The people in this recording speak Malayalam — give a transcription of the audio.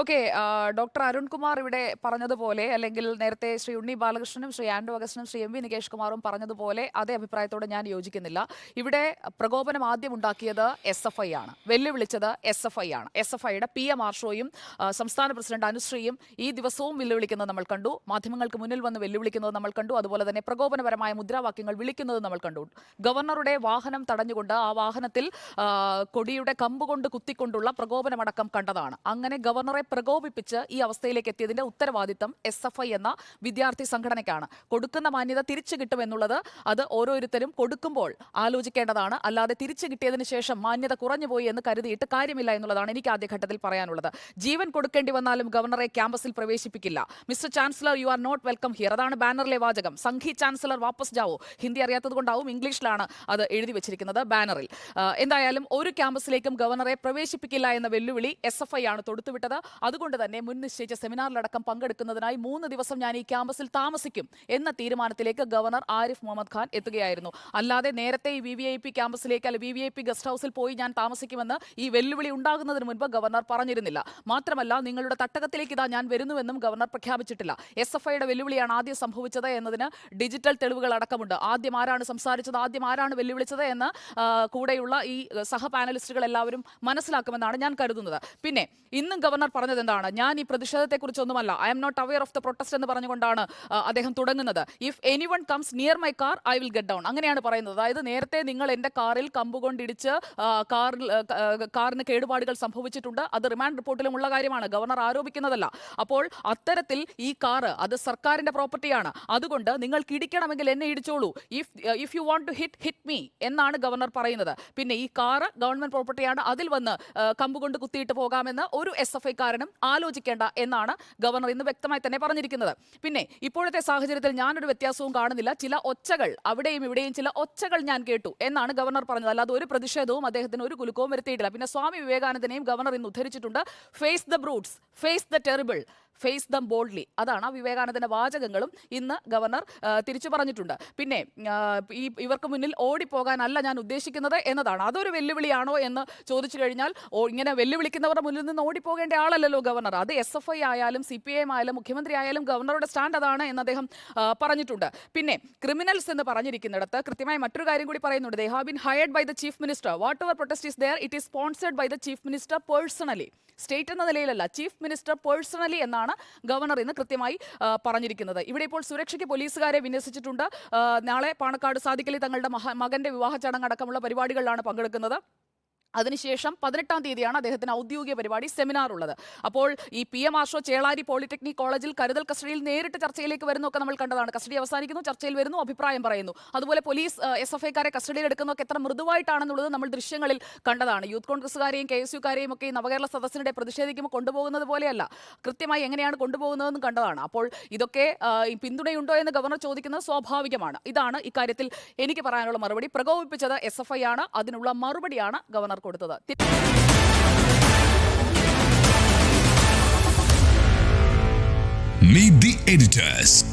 ഓക്കെ ഡോക്ടർ അരുൺകുമാർ ഇവിടെ പറഞ്ഞതുപോലെ അല്ലെങ്കിൽ നേരത്തെ ശ്രീ ഉണ്ണി ബാലകൃഷ്ണനും ശ്രീ ആൻഡോ അഗസ്റ്റിനും ശ്രീ എം വി നികേഷ് കുമാറും പറഞ്ഞതുപോലെ അതേ അഭിപ്രായത്തോടെ ഞാൻ യോജിക്കുന്നില്ല. ഇവിടെ പ്രകോപനം ആദ്യം ഉണ്ടാക്കിയത് എസ് എഫ് ഐ ആണ്. വെല്ലുവിളിച്ചത് എസ് എഫ് ഐ ആണ്. എസ് എഫ് ഐയുടെ പി എം ആർഷോയും സംസ്ഥാന പ്രസിഡന്റ് അനുശ്രീയും ഈ ദിവസവും വെല്ലുവിളിക്കുന്നത് നമ്മൾ കണ്ടു. മാധ്യമങ്ങൾക്ക് മുന്നിൽ വന്ന് വെല്ലുവിളിക്കുന്നത് നമ്മൾ കണ്ടു. അതുപോലെ തന്നെ പ്രകോപനപരമായ മുദ്രാവാക്യങ്ങൾ വിളിക്കുന്നത് നമ്മൾ കണ്ടു. ഗവർണറുടെ വാഹനം തടഞ്ഞുകൊണ്ട് ആ വാഹനത്തിൽ കൊടിയുടെ കമ്പ് കൊണ്ട് കുത്തിക്കൊണ്ടുള്ള പ്രകോപനമടക്കം കണ്ടതാണ്. അങ്ങനെ ഗവർണറെ പ്രകോപിപ്പിച്ച് ഈ അവസ്ഥയിലേക്ക് എത്തിയതിന്റെ ഉത്തരവാദിത്തം എസ് എഫ് ഐ എന്ന വിദ്യാർത്ഥി സംഘടനയ്ക്കാണ്. കൊടുക്കുന്ന മാന്യത തിരിച്ചു കിട്ടുമെന്നുള്ളത് അത് ഓരോരുത്തരും കൊടുക്കുമ്പോൾ ആലോചിക്കേണ്ടതാണ്. അല്ലാതെ തിരിച്ചു കിട്ടിയതിന് ശേഷം മാന്യത കുറഞ്ഞുപോയി എന്ന് കരുതിയിട്ട് കാര്യമില്ല എന്നുള്ളതാണ് എനിക്ക് ആദ്യഘട്ടത്തിൽ പറയാനുള്ളത്. ജീവൻ കൊടുക്കേണ്ടി വന്നാലും ഗവർണറെ ക്യാമ്പസിൽ പ്രവേശിപ്പിക്കില്ല. Mister chancellor you are not welcome here. അതാണ് ബാനറിലെ വാചകം. സംഘി ചാൻസലർ വാപ്പസ് ജാവോ. ഹിന്ദി അറിയാത്തത് കൊണ്ടാവും ഇംഗ്ലീഷിലാണ് അത് എഴുതി വെച്ചിരിക്കുന്നത് ബാനറിൽ. എന്തായാലും ഒരു ക്യാമ്പസിലേക്കും ഗവർണറെ പ്രവേശിപ്പിക്കില്ല എന്ന വെല്ലുവിളി എസ് എഫ് ഐ ആണ് തൊടുത്തുവിട്ടത്. അതുകൊണ്ട് തന്നെ മുൻ നിശ്ചയിച്ച സെമിനാറിലടക്കം പങ്കെടുക്കുന്നതിനായി മൂന്ന് ദിവസം ഞാൻ ഈ ക്യാമ്പസിൽ താമസിക്കും എന്ന തീരുമാനത്തിലേക്ക് ഗവർണർ ആരിഫ് മുഹമ്മദ് ഖാൻ എത്തുകയായിരുന്നു. അല്ലാതെ നേരത്തെ ഈ വി വി ഐ പി ക്യാമ്പസിലേക്ക് അല്ലെ V V I P guest ഹൗസിൽ പോയി ഞാൻ താമസിക്കുമെന്ന് ഈ വെല്ലുവിളി ഉണ്ടാകുന്നതിന് മുൻപ് ഗവർണർ പറഞ്ഞിരുന്നില്ല. മാത്രമല്ല നിങ്ങളുടെ തട്ടകത്തിലേക്ക് ഇതാ ഞാൻ വരുന്നുവെന്നും ഗവർണർ പ്രഖ്യാപിച്ചിട്ടില്ല. എസ് എഫ് ഐയുടെ വെല്ലുവിളിയാണ് ആദ്യം സംഭവിച്ചത് എന്നതിന് ഡിജിറ്റൽ തെളിവുകൾ അടക്കമുണ്ട്. ആദ്യം ആരാണ് സംസാരിച്ചത്? ആദ്യം ആരാണ് വെല്ലുവിളിച്ചത് എന്ന് കൂടെയുള്ള ഈ സഹ പാനലിസ്റ്റുകൾ എല്ലാവരും മനസ്സിലാക്കുമെന്നാണ് ഞാൻ കരുതുന്നത്. പിന്നെ ഇന്നും ഗവർണർ പറഞ്ഞത് എന്താണ്? ഞാൻ ഈ പ്രതിഷേധത്തെക്കുറിച്ചൊന്നുമല്ല. I am not aware of the protest എന്ന് പറഞ്ഞുകൊണ്ടാണ് അദ്ദേഹം തുടങ്ങുന്നത്. If any one comes near my car I will get down അങ്ങനെയാണ് പറയുന്നത്. അതായത് നേരത്തെ നിങ്ങൾ എന്റെ കാറിൽ കമ്പ് കൊണ്ടിടിച്ച് കാറിൽ കാറിന് കേടുപാടുകൾ സംഭവിച്ചിട്ടുണ്ട്. അത് റിമാൻഡ് റിപ്പോർട്ടിലും ഉള്ള കാര്യമാണ്. ഗവർണർ ആരോപിക്കുന്നതല്ല. അപ്പോൾ അത്തരത്തിൽ ഈ കാറ് അത് സർക്കാരിന്റെ പ്രോപ്പർട്ടിയാണ്. അതുകൊണ്ട് നിങ്ങൾ കിടിക്കണമെങ്കിൽ എന്നെ ഇടിച്ചോളൂ. If if you want to hit hit me എന്നാണ് ഗവർണർ പറയുന്നത്. പിന്നെ ഈ കാറ് ഗവൺമെന്റ് പ്രോപ്പർട്ടിയാണ്. അതിൽ വന്ന് കമ്പ് കൊണ്ട് കുത്തിയിട്ട് പോകാമെന്ന് ഒരു എസ് എഫ് ഐക്കാരനും ആലോചിക്കേണ്ട എന്നാണ് ഗവർണർ ഇന്ന് വ്യക്തമായി തന്നെ പറഞ്ഞിരിക്കുന്നത്. പിന്നെ ഇപ്പോഴത്തെ സാഹചര്യത്തിൽ ഞാനൊരു വ്യത്യാസവും കാണുന്നില്ല. ചില ഒച്ചകൾ അവിടെയും ഇവിടെയും ചില ഒച്ചകൾ ഞാൻ കേട്ടു എന്നാണ് ഗവർണർ പറഞ്ഞത്. അല്ലാതെ ഒരു പ്രതിഷേധവും അദ്ദേഹത്തിന് ഒരു കുലുക്കവും വരുത്തിയിട്ടില്ല. പിന്നെ സ്വാമി വിവേകാനന്ദനെയും ഗവർണർ ഇന്ന് ഉദ്ധരിച്ചിട്ടുണ്ട്. Face the brutes face the terrible face them boldly അതാണ് ആ വിവേകാനന്ദന്റെ വാചകങ്ങളും ഇന്ന് ഗവർണർ തിരിച്ചു പറഞ്ഞിട്ടുണ്ട്. പിന്നെ ഈ ഇവർക്ക് മുന്നിൽ ഓടിപ്പോകാനല്ല ഞാൻ ഉദ്ദേശിക്കുന്നത് എന്നതാണ്. അതൊരു വെല്ലുവിളിയാണോ എന്ന് ചോദിച്ചു കഴിഞ്ഞാൽ ഇങ്ങനെ വെല്ലുവിളിക്കുന്നവരുടെ മുന്നിൽ നിന്ന് ഓടിപ്പോകേണ്ട ആളല്ലല്ലോ ഗവർണർ. അത് എസ് എഫ് ഐ ആയാലും സി പി ഐ ആയാലും മുഖ്യമന്ത്രി ആയാലും ഗവർണറുടെ സ്റ്റാൻഡ് അതാണ് എന്ന് അദ്ദേഹം പറഞ്ഞിട്ടുണ്ട്. പിന്നെ ക്രിമിനൽസ് എന്ന് പറഞ്ഞിരിക്കുന്നിടത്ത് കൃത്യമായി മറ്റൊരു കാര്യം കൂടി പറയുന്നുണ്ട്. They have been hired by the chief minister whatever protest is there it is sponsored by the chief minister personally state എന്ന നിലയിലല്ല ചീഫ് മിനിസ്റ്റർ പേഴ്സണലി എന്നാണ് ഗവർണർ ഇന്ന് കൃത്യമായി പറഞ്ഞിരിക്കുന്നത്. ഇവിടെ ഇപ്പോൾ സുരക്ഷയ്ക്ക് പോലീസുകാരെ വിന്യസിച്ചിട്ടുണ്ട്. നാളെ പാണക്കാട് സാദിക്കലി തങ്ങളുടെ മകന്റെ വിവാഹ ചടങ്ങടക്കമുള്ള പരിപാടികളിലാണ് പങ്കെടുക്കുന്നത്. അതിനുശേഷം പതിനെട്ടാം തീയതിയാണ് അദ്ദേഹത്തിന് ഔദ്യോഗിക പരിപാടി സെമിനാർ ഉള്ളത്. അപ്പോൾ ഈ P M Arsho Chelari polytechnic കോളേജിൽ കരുതൽ കസ്റ്റഡിയിൽ നേരിട്ട് ചർച്ചയിലേക്ക് വരുന്നൊക്കെ നമ്മൾ കണ്ടതാണ്. കസ്റ്റഡി അവസാനിക്കുന്നു ചർച്ചയിൽ വരുന്നു അഭിപ്രായം പറയുന്നു. അതുപോലെ പോലീസ് എസ് എഫ് ഐക്കാരെ കസ്റ്റഡിയിൽ എടുക്കുന്നതൊക്കെ എത്ര മൃദുവായിട്ടാണെന്നുള്ളത് നമ്മൾ ദൃശ്യങ്ങളിൽ കണ്ടതാണ്. യൂത്ത് കോൺഗ്രസ്സുകാരെയും കെ എസ് യുക്കാരെയും ഒക്കെ ഈ നവകേരള സദസ്സിനിടെ പ്രതിഷേധിക്കുമ്പോൾ കൊണ്ടുപോകുന്നത് പോലെയല്ല. കൃത്യമായി എങ്ങനെയാണ് കൊണ്ടുപോകുന്നതെന്ന് കണ്ടതാണ്. അപ്പോൾ ഇതൊക്കെ പിന്തുണയുണ്ടോ എന്ന് ഗവർണർ ചോദിക്കുന്നത് സ്വാഭാവികമാണ്. ഇതാണ് ഇക്കാര്യത്തിൽ എനിക്ക് പറയാനുള്ള മറുപടി. പ്രകോപിപ്പിച്ചത് എസ് ആണ്. അതിനുള്ള മറുപടിയാണ് ഗവർണർ കൊടുത്തത് Meet the editors.